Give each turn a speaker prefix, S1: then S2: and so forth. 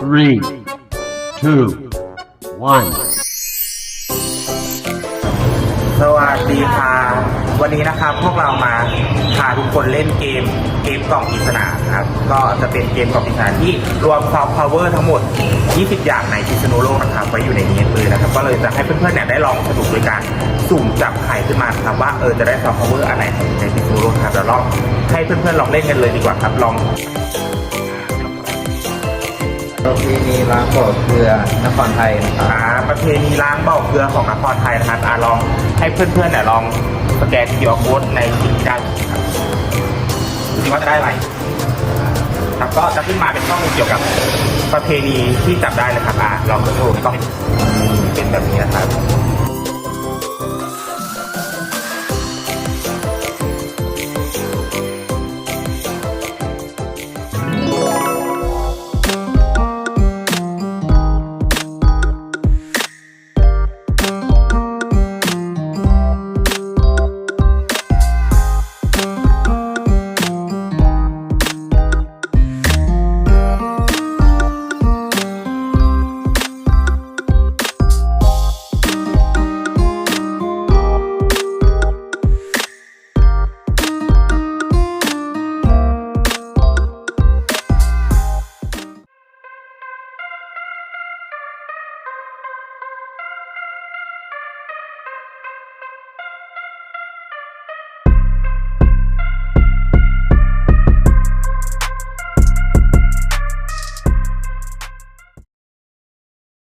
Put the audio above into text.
S1: three, two, one.
S2: สวัสดีค่ะ วันนี้นะครับพวกเรามาพาทุกคนเล่นเกมเกมกล่องปริศนาครับ ก็จะเป็นเกมกล่องปริศนาที่รวมซอฟต์พาวเวอร์ทั้งหมด 20 อย่างในพิษณุโลกนะครับไว้อยู่ในนี้เลยนะครับ ก็เลยจะให้เพื่อนๆเนี่ยได้ลองสนุกโดยการสุ่มจับไข่ขึ้นมาครับว่าเออจะได้ซอฟต์พาวเวอร์อันไหนในพิษณุโลกครับเดี๋ยวลองให้เพื่อนๆลองเล่นกันเลยดีกว่าครับลอง
S3: ประเพณีล้างบ่อเกลือนครไทยนะครับ
S2: อ่าประเพณีล้างเบาเกลือของนครไทยนะครับอ่าลองให้เพื่อนๆเนี่ยลองสแกนคิวอาร์โค้ดในสิ่งที่ได้ครับดูสิว่าจะได้อะไรครับก็จะขึ้นมาเป็นข้อมูลเกี่ยวกับประเพณีที่จับได้นะครับอ่าลองดูกล้องเป็นแบบนี้นะครับ